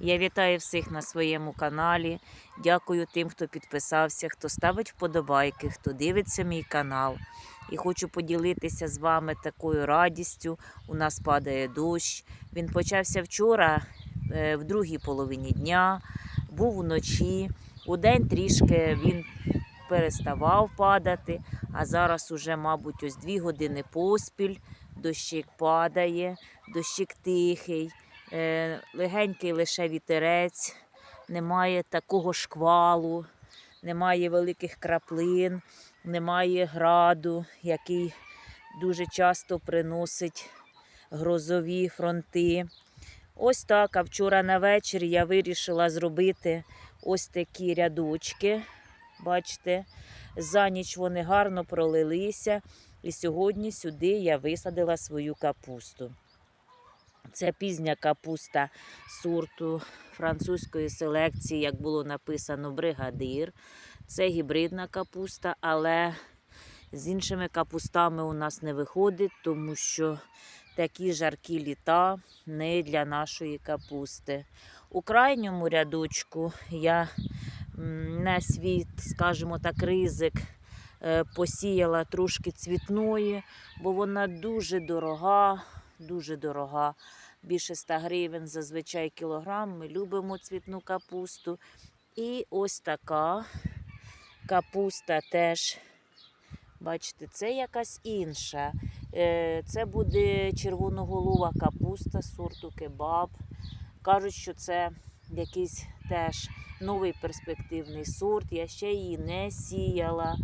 Я вітаю всіх на своєму каналі. Дякую тим, хто підписався, хто ставить вподобайки, хто дивиться мій канал. І хочу поділитися з вами такою радістю. У нас падає дощ. Він почався вчора, е, в другій половині дня, був вночі. У день трішки він переставав падати, а зараз уже, мабуть, ось дві години поспіль. Дощик падає, дощик тихий, легенький лише вітерець, немає такого шквалу, немає великих краплин, немає граду, який дуже часто приносить грозові фронти. Ось так. А вчора на вечір я вирішила зробити ось такі рядочки. Бачите, за ніч вони гарно пролилися. І сьогодні сюди я висадила свою капусту. Це пізня капуста сорту французької селекції, як було написано, бригадир. Це гібридна капуста, але з іншими капустами у нас не виходить, тому що такі жаркі літа не для нашої капусти. У крайньому рядочку я на свій, скажімо так, ризик е, посіяла трошки цвітної, бо вона дуже дорога, дуже дорога. Більше 100 гривень зазвичай кілограм. Ми любимо цвітну капусту. І ось така капуста теж. Бачите, це якась інша. Е, Це буде червоноголова капуста сорту кебаб. Кажуть, що це якийсь теж новий перспективний сорт. Я ще її не сіяла.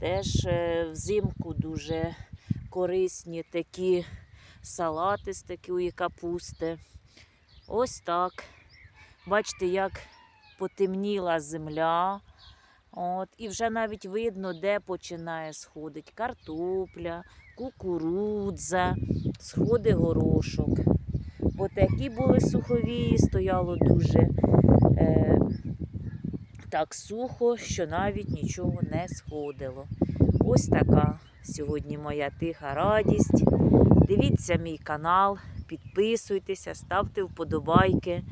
Теж е, взимку дуже корисні такі салати з такої капусти. Ось так. Бачите, як потемніла земля. От, і вже навіть видно, де починає сходити картопля, кукурудза, сходи горошок. Бо такі були сухові, стояло дуже е, так сухо, що навіть нічого не сходило. Ось така сьогодні моя тиха радість. Дивіться мій канал, підписуйтеся, ставте вподобайки.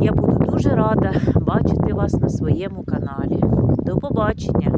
Я буду дуже рада бачити вас на своєму каналі. До побачення!